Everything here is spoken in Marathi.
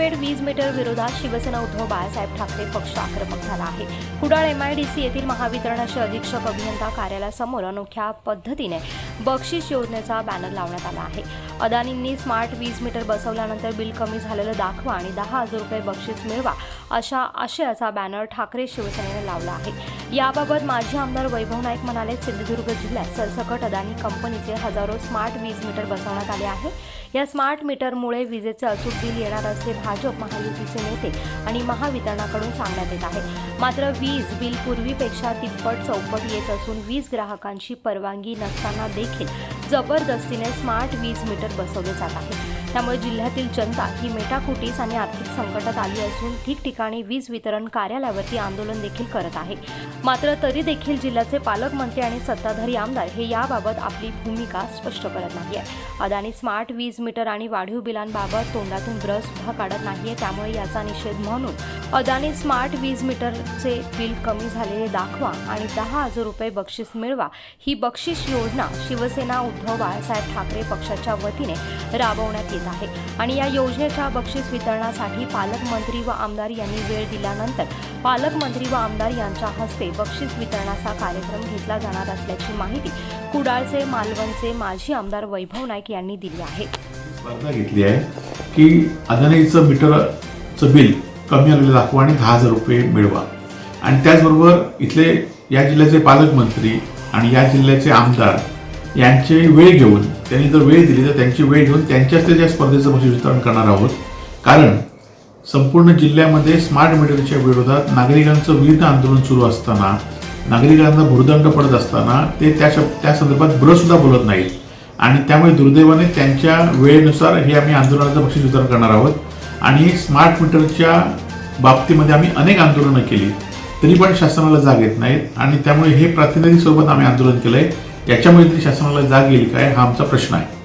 प्रीपेड वीज मीटर विरोधात शिवसेना उद्धव बाळासाहेब ठाकरे पक्ष आक्रमक झाला आहे. कुडाळ एमआयडीसी येथील महावितरणाचे अधीक्षक अभियंता कार्यालयासमोर अनोख्या पद्धतीने बक्षीस योजनेचा बॅनर लावण्यात आला आहे. अदानींनी स्मार्ट वीज मीटर बसवल्यानंतर बिल कमी झालेलं दाखवा आणि दहा हजार रुपये बक्षीस मिळवा अशा आशयाचा बॅनर ठाकरे शिवसेनेने लावला आहे. याबाबत माजी आमदार वैभव नाईक म्हणाले सिंधुदुर्ग जिल्ह्यात सरसकट अदानी कंपनीचे हजारो स्मार्ट वीज मीटर बसवण्यात आले आहे. या स्मार्ट मीटरमुळे विजेचे अचूक बिल येणार असे भाजप महायुतीचे नेते आणि महावितरणाकडून सांगण्यात येत आहे. मात्र वीज बिल पूर्वीपेक्षा तिप्पट चौपट येत असून वीज ग्राहकांची परवानगी नसताना देखील जबरदस्तीने स्मार्ट वीज मीटर बसवले जात आहे. त्यामुळे जिल्ह्यातील जनता ही मेटाकुटीस आणि आर्थिक संकटात आली असून ठिकठिकाणी वीज वितरण कार्यालयावरती आंदोलन देखील करत आहे. मात्र तरी देखील जिल्ह्याचे पालकमंत्री आणि सत्ताधारी आमदार हे याबाबत आपली भूमिका स्पष्ट करत नाही आहे अदानी स्मार्ट वीज मीटर आणि वाढीव बिलांबाबत तोंडातून ब्रश सुद्धा काढत नाहीये. त्यामुळे याचा निषेध म्हणून अदानी स्मार्ट वीज मीटरचे बिल कमी झालेले दाखवा आणि दहा हजार रुपये बक्षीस मिळवा ही बक्षीस योजना शिवसेना उद्धव बाळासाहेब ठाकरे पक्षाच्या वतीने राबवण्यात येते आहे. आणि या योजनेच्या बक्षीस वितरणासाठी पालकमंत्री व आमदार यांनी वेळ दिल्यानंतर पालकमंत्री व आमदार यांच्या हस्ते बक्षीस वितरणाचा कार्यक्रम घेतला जाणार असल्याची माहिती कुडाळचे मालवणचे माजी आमदार वैभव नाईक यांनी दिली आहे. स्पर्धा घेतली आहे की अदानीचं मीटरचं बिल कमी आलेलं दाखवा आणि दहा हजार रुपये मिळवा. आणि त्याचबरोबर इथले या जिल्ह्याचे पालकमंत्री आणि या जिल्ह्याचे आमदार यांचे वेळ घेऊन त्यांनी जर वेळ दिली तर त्यांची वेळ घेऊन त्यांच्याच त्या स्पर्धेचं बक्षीस वितरण करणार आहोत. कारण संपूर्ण जिल्ह्यामध्ये स्मार्ट मीटरच्या विरोधात नागरिकांचं विविध आंदोलन सुरू असताना नागरिकांना भुर्दंड पडत असताना ते त्या त्या संदर्भात ब्रसुद्धा बोलत नाहीत. आणि त्यामुळे दुर्दैवाने त्यांच्या वेळेनुसार हे आम्ही आंदोलनाचं बक्षीस वितरण करणार आहोत. आणि स्मार्ट मीटरच्या बाबतीमध्ये आम्ही अनेक आंदोलनं केली तरी पण शासनाला जाग येत नाहीत. आणि त्यामुळे हे प्रातिनिधिक स्वरूपात आम्ही आंदोलन केलंय. याच्यामुळे तरी शासनाला जाग येईल काय? हा आमचा प्रश्न आहे.